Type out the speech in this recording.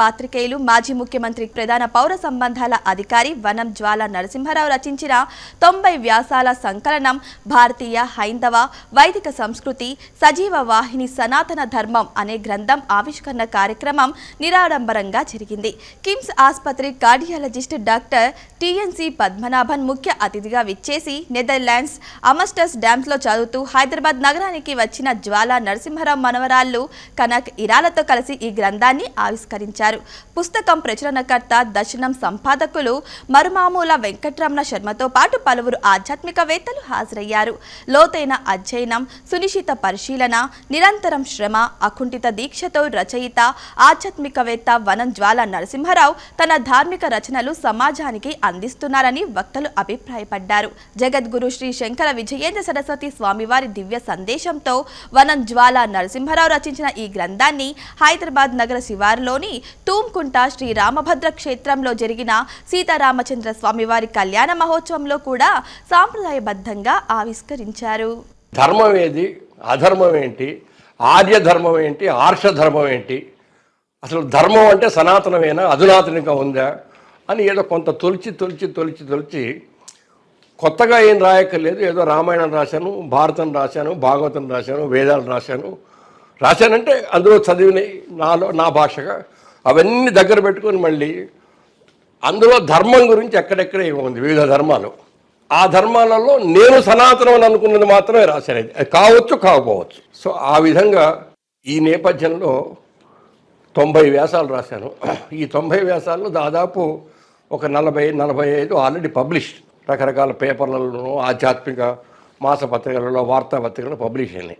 పాత్రికేయులు మాజీ ముఖ్యమంత్రి ప్రధాన పౌర సంబంధాల అధికారి వనం జ్వాల నరసింహారావు రచించిన తొంభై వ్యాసాల సంకలనం భారతీయ హైందవ వైదిక సంస్కృతి సజీవ వాహిని సనాతన ధర్మం అనే గ్రంథం ఆవిష్కరణ కార్యక్రమం నిరాడంబరంగా జరిగింది. కిమ్స్ ఆసుపత్రి కార్డియాలజిస్ట్ డాక్టర్ టిఎన్సి పద్మనాభన్ ముఖ్య అతిథిగా విచ్చేసి నెదర్లాండ్స్ అమస్టర్స్ డ్యామ్స్లో చదువుతూ హైదరాబాద్ నగరానికి వచ్చిన జ్వాల నరసింహారావు మనవరాళ్ళు కనక్ ఇరాలతో కలిసి ఈ గ్రంథాన్ని ఆవిష్కరించారు. పుస్తకం ప్రచురణకర్త దర్శనం సంపాదకులు మరుమామూల వెంకట్రమణ శర్మతో పాటు పలువురు ఆధ్యాత్మికవేత్తలు హాజరయ్యారు. లోతైన అధ్యయనం సునిశ్చిత పరిశీలన నిరంతరం శ్రమ అకుంఠిత దీక్షతో రచయిత ఆధ్యాత్మికవేత్త వనం జ్వాల నరసింహారావు తన ధార్మిక రచనలు సమాజానికి అందిస్తున్నారని వక్తలు అభిప్రాయపడ్డారు. జగద్గురు శ్రీ శంకర విజయేంద్ర సరస్వతి స్వామివారి దివ్య సందేశంతో వనం జ్వాల నరసింహారావు రచించిన ఈ గ్రంథాన్ని హైదరాబాద్ నగర శివారులోని తూంకుంట శ్రీ రామభద్ర క్షేత్రంలో జరిగిన సీతారామచంద్ర స్వామివారి కళ్యాణ మహోత్సవంలో కూడా సాంప్రదాయబద్ధంగా ఆవిష్కరించారు. ధర్మం ఏది? అధర్మం ఏంటి? ఆర్య ధర్మం ఏంటి? ఆర్ష ధర్మం ఏంటి? అసలు ధర్మం అంటే సనాతనమేనా? అధునాతనంగా ఉందా? అని ఏదో కొంత తొలిచి తొలిచి తొలిచి తొలిచి కొత్తగా ఏం రాయక్కర్లేదు. ఏదో రామాయణం రాశాను భారతం రాశాను భాగవతం రాశాను వేదాలు రాశాను. రాశానంటే అందులో చదివినాయి నాలో నా భాషగా అవన్నీ దగ్గర పెట్టుకొని మళ్ళీ అందులో ధర్మం గురించి ఎక్కడెక్కడ ఉంది వివిధ ధర్మాలు. ఆ ధర్మాలలో నేను సనాతనం అని అనుకున్నది మాత్రమే రాశాను కావచ్చు కాకపోవచ్చు. సో ఆ విధంగా ఈ నేపథ్యంలో తొంభై వ్యాసాలు రాశాను. ఈ తొంభై వ్యాసాల్లో దాదాపు ఒక నలభై నలభై ఐదు ఆల్రెడీ పబ్లిష్. రకరకాల పేపర్లలోనూ ఆధ్యాత్మిక మాసపత్రికలలో వార్తాపత్రికలు పబ్లిష్ అయినాయి.